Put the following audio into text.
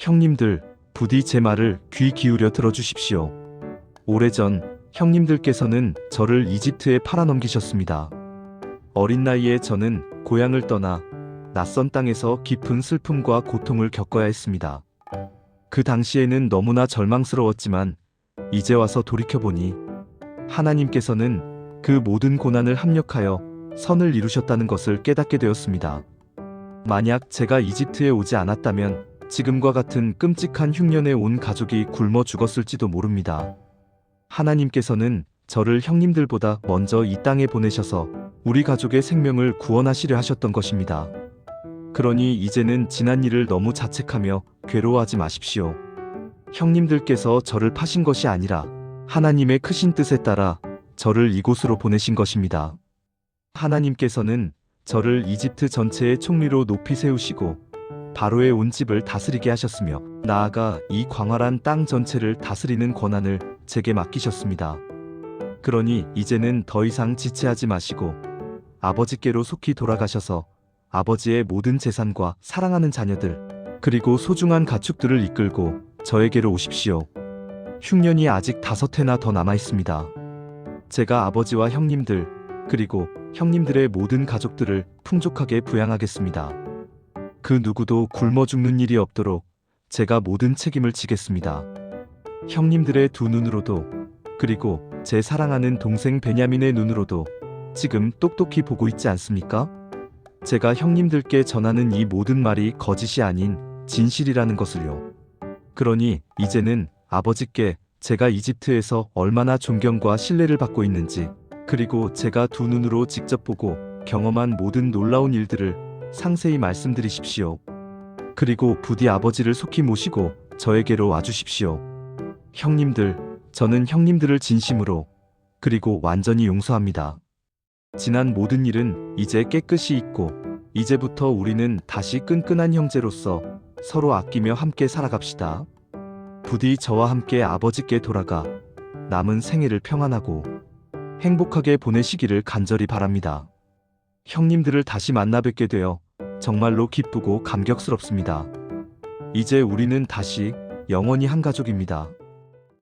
형님들, 부디 제 말을 귀 기울여 들어주십시오. 오래전 형님들께서는 저를 이집트에 팔아넘기셨습니다. 어린 나이에 저는 고향을 떠나 낯선 땅에서 깊은 슬픔과 고통을 겪어야 했습니다. 그 당시에는 너무나 절망스러웠지만 이제 와서 돌이켜보니 하나님께서는 그 모든 고난을 합력하여 선을 이루셨다는 것을 깨닫게 되었습니다. 만약 제가 이집트에 오지 않았다면 지금과 같은 끔찍한 흉년에 온 가족이 굶어 죽었을지도 모릅니다. 하나님께서는 저를 형님들보다 먼저 이 땅에 보내셔서 우리 가족의 생명을 구원하시려 하셨던 것입니다. 그러니 이제는 지난 일을 너무 자책하며 괴로워하지 마십시오. 형님들께서 저를 파신 것이 아니라 하나님의 크신 뜻에 따라 저를 이곳으로 보내신 것입니다. 하나님께서는 저를 이집트 전체의 총리로 높이 세우시고 바로의 온 집을 다스리게 하셨으며 나아가 이 광활한 땅 전체를 다스리는 권한을 제게 맡기셨습니다. 그러니 이제는 더 이상 지체하지 마시고 아버지께로 속히 돌아가셔서 아버지의 모든 재산과 사랑하는 자녀들 그리고 소중한 가축들을 이끌고 저에게로 오십시오. 흉년이 아직 다섯 해나 더 남아 있습니다. 제가 아버지와 형님들 그리고 형님들의 모든 가족들을 풍족하게 부양하겠습니다. 그 누구도 굶어 죽는 일이 없도록 제가 모든 책임을 지겠습니다. 형님들의 두 눈으로도 그리고 제 사랑하는 동생 베냐민의 눈으로도 지금 똑똑히 보고 있지 않습니까? 제가 형님들께 전하는 이 모든 말이 거짓이 아닌 진실이라는 것을요. 그러니 이제는 아버지께 제가 이집트에서 얼마나 존경과 신뢰를 받고 있는지 그리고 제가 두 눈으로 직접 보고 경험한 모든 놀라운 일들을 상세히 말씀드리십시오. 그리고 부디 아버지를 속히 모시고 저에게로 와주십시오. 형님들, 저는 형님들을 진심으로 그리고 완전히 용서합니다. 지난 모든 일은 이제 깨끗이 잊고 이제부터 우리는 다시 끈끈한 형제로서 서로 아끼며 함께 살아갑시다. 부디 저와 함께 아버지께 돌아가 남은 생애를 평안하고 행복하게 보내시기를 간절히 바랍니다. 형님들을 다시 만나 뵙게 되어 정말로 기쁘고 감격스럽습니다. 이제 우리는 다시 영원히 한 가족입니다.